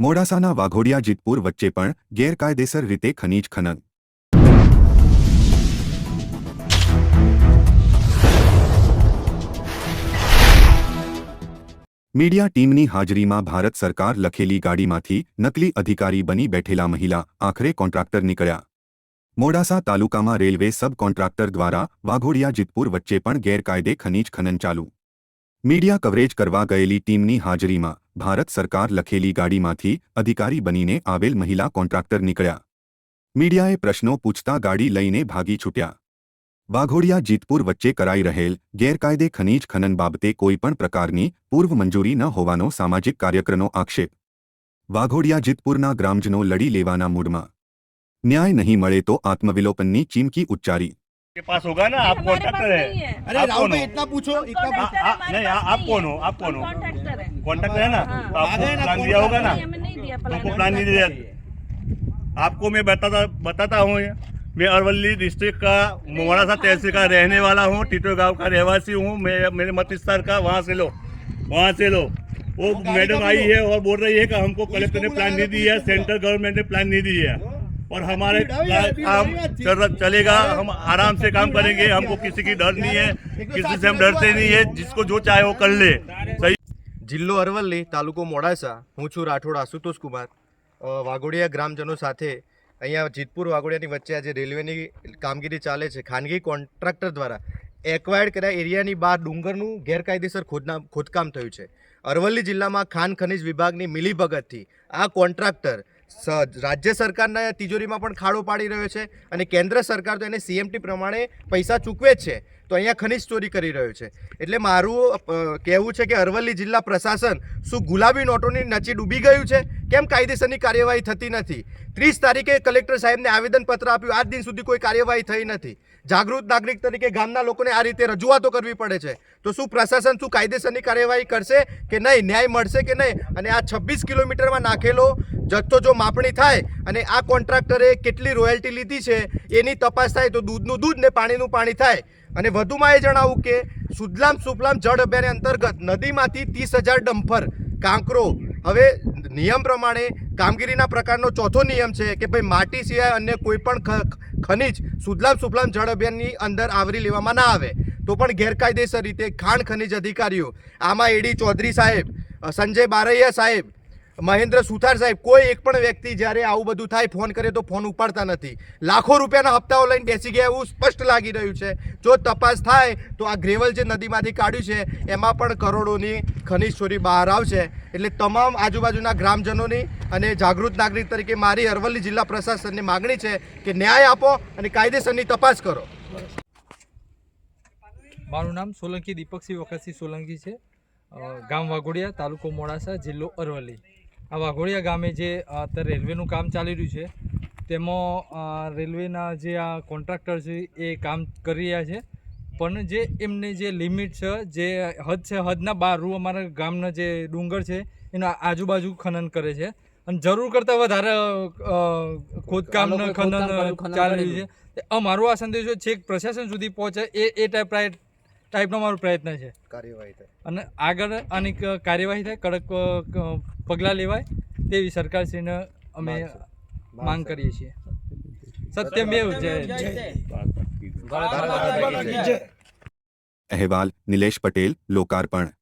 મોડાસાના વાઘોડિયા જીતપુર વચ્ચે પણ ગેરકાયદેસર રીતે ખનીજ ખનન. મીડિયા ટીમની હાજરીમાં ભારત સરકાર લખેલી ગાડીમાંથી નકલી અધિકારી બની બેઠેલા મહિલા આખરે કોન્ટ્રાક્ટર નીકળ્યા. મોડાસા તાલુકામાં રેલવે સબ કોન્ટ્રાક્ટર દ્વારા વાઘોડિયા જીતપુર વચ્ચે પણ ગેરકાયદે ખનીજ ખનન ચાલુ. મીડિયા કવરેજ કરવા ગયેલી ટીમની હાજરીમાં ભારત સરકાર લખેલી ગાડીમાંથી અધિકારી બનીને આવેલ મહિલા કોન્ટ્રાક્ટર નીકળ્યા. મીડિયાએ પ્રશ્નો પૂછતા ગાડી લઈને ભાગી છૂટ્યા. વાઘોડિયા જીતપુર વચ્ચે કરાઈ રહેલ ગેરકાયદે ખનીજ ખનન બાબતે કોઈપણ પ્રકારની પૂર્વ મંજૂરી ન હોવાનો સામાજિક કાર્યક્રમનો આક્ષેપ. વાઘોડિયા જીતપુરના ગ્રામજનો લડી લેવાના મૂડમાં न्याय नहीं मरे तो आत्मविलोपन ने चीमकी उच्चारी। के पास होगा ना? आप कॉन्ट्रेक्टर है। अरे राहुल इतना पूछो इतना पूछो। नहीं आप कौन हो। आप कौन हो? कॉन्ट्रेक्टर है। ना? तो प्लान दिया होगा ना? तुमको प्लान नहीं दिया आपको मैं बताता बताता हूँ मैं अरवली डिस्ट्रिक्ट का मोहड़ा सा तहसील का रहने वाला हूँ टीटो गाँव का रहवासी हूँ। मैं मेरे मत स्तर का वहाँ से लो वहाँ से लो। वो मैडम आई है और बोल रही है कि हमको कलेक्टर ने प्लान नहीं दी है सेंट्रल गवर्नमेंट ने प्लान नहीं दिया। है और हमारे भीड़ हुई है, भीड़ काम हुई है, चल चलेगा हम आराम से काम करेंगे हमको किसी की डर नहीं है किसी से हम डरते नहीं है जिसको जो चाहे वो कर ले सही જિલ્લો અરવલ્લી તાલુકો મોડાસા હું છું રાઠોડ આશુતોષ કુમાર અ, વાઘોડિયા ગ્રામજનો સાથે અહીંયા જીતપુર વાઘોડિયાની વચ્ચે આજે રેલવેની કામગીરી ચાલે છે ખાનગી કોન્ટ્રાક્ટર દ્વારા એક્વાયર્ડ કર્યા એરિયાની બહાર ડુંગરનું ગેરકાયદેસર ખોદના ખોદકામ થયું છે અરવલ્લી જિલ્લામાં ખાન ખનિજ વિભાગની મિલીભગતથી આ કોન્ટ્રાક્ટર સ- રાજ્ય સરકારના તિજોરીમાં પણ ખાડો પાડી રહ્યો છે અને કેન્દ્ર સરકાર તો એને સીએમટી પ્રમાણે પૈસા ચૂકવે છે. તો અહીંયા ખનિજ ચોરી કરી રહ્યો છે. એટલે મારું કહેવું છે કે અરવલ્લી જિલ્લા પ્રશાસન શું ગુલાબી નોટોની નચી ડૂબી ગયું છે? કેમ કાયદેસરની કાર્યવાહી થતી નથી? ત્રીસ તારીખે કલેક્ટર સાહેબને આવેદનપત્ર આપ્યું. આજ દિન સુધી કોઈ કાર્યવાહી થઈ નથી. જાગૃત નાગરિક તરીકે ગામના લોકોને આ રીતે રજૂઆતો કરવી પડે છે. તો શું પ્રશાસન શું કાયદેસરની કાર્યવાહી કરશે કે નહીં? ન્યાય મળશે કે નહીં? અને આ છવ્વીસ કિલોમીટરમાં નાખેલો જથ્થો જો માપણી થાય અને આ કોન્ટ્રાક્ટરે કેટલી રોયલ્ટી લીધી છે એની તપાસ થાય તો દૂધનું દૂધ ને પાણીનું પાણી થાય અને વધુમાં એ જણાવું કે સુજલામ સુફલામ જળ અભિયાન અંતર્ગત નદીમાંથી ત્રીસ હજાર ડમ્ફર, કાંકરો, હવે નિયમ પ્રમાણે કામગીરીના પ્રકારનો ચોથો નિયમ છે કે ભાઈ માટી સિવાય અન્ય કોઈ પણ ખનિજ સુજલામ સુફલામ જળ અભિયાનની અંદર આવરી લેવામાં ના આવે. તો પણ ગેરકાયદેસર રીતે ખાણ ખનિજ અધિકારીઓ, આમાં એડી ચૌધરી સાહેબ સંજય બારૈયા સાહેબ મહેન્દ્ર સુથાર સાહેબ, કોઈ એક પણ વ્યક્તિ જ્યારે આવું બધું થાય, ફોન કરે તો ફોન ઉપાડતા નથી. લાખો રૂપિયાના હપ્તાઓ લઈને બેસી ગયા એવું સ્પષ્ટ લાગી રહ્યું છે. જો તપાસ થાય, તો આ ગ્રેવલ જે નદીમાંથી કાઢ્યું છે, એમાં પણ કરોડોની ખનિજ ચોરી બહાર આવશે. એટલે તમામ આજુબાજુના ગ્રામજનોની અને જાગૃત નાગરિક તરીકે મારી અરવલ્લી જિલ્લા પ્રશાસનની માગણી છે કે ન્યાય આપો અને કાયદેસરની તપાસ કરો. મારું નામ સોલંકી દીપકસિંહ વખતસિંહ સોલંકી છે. ગામ વાઘોડિયા, તાલુકો મોડાસા, જિલ્લો અરવલ્લી. આ વાઘોડિયા ગામે જે અત્યારે રેલવેનું કામ ચાલી રહ્યું છે તેમાં રેલવેના જે આ કોન્ટ્રાક્ટર છે એ કામ કરી રહ્યા છે. પણ જે એમને જે લિમિટ છે જે હદ છે હદના બહારનું અમારા ગામના જે ડુંગર છે એના આજુબાજુ ખનન કરે છે. અને જરૂર કરતાં વધારે ખોદકામ ખનન ચાલી રહ્યું છે. અમારો આ સંદેશો છેક પ્રશાસન સુધી પહોંચે એ એ ટાઈપ ટાઈપનો મારો પ્રયત્ન છે. કાર્યવાહી થાય. અને આગળ આની કાર્યવાહી થાય કડક પગલાં લેવાય તેવી સરકારશ્રીને અમે માંગ કરીએ છીએ. સત્યમેવ જય. અહેવાલ નિલેશ પટેલ લોકાર્પણ.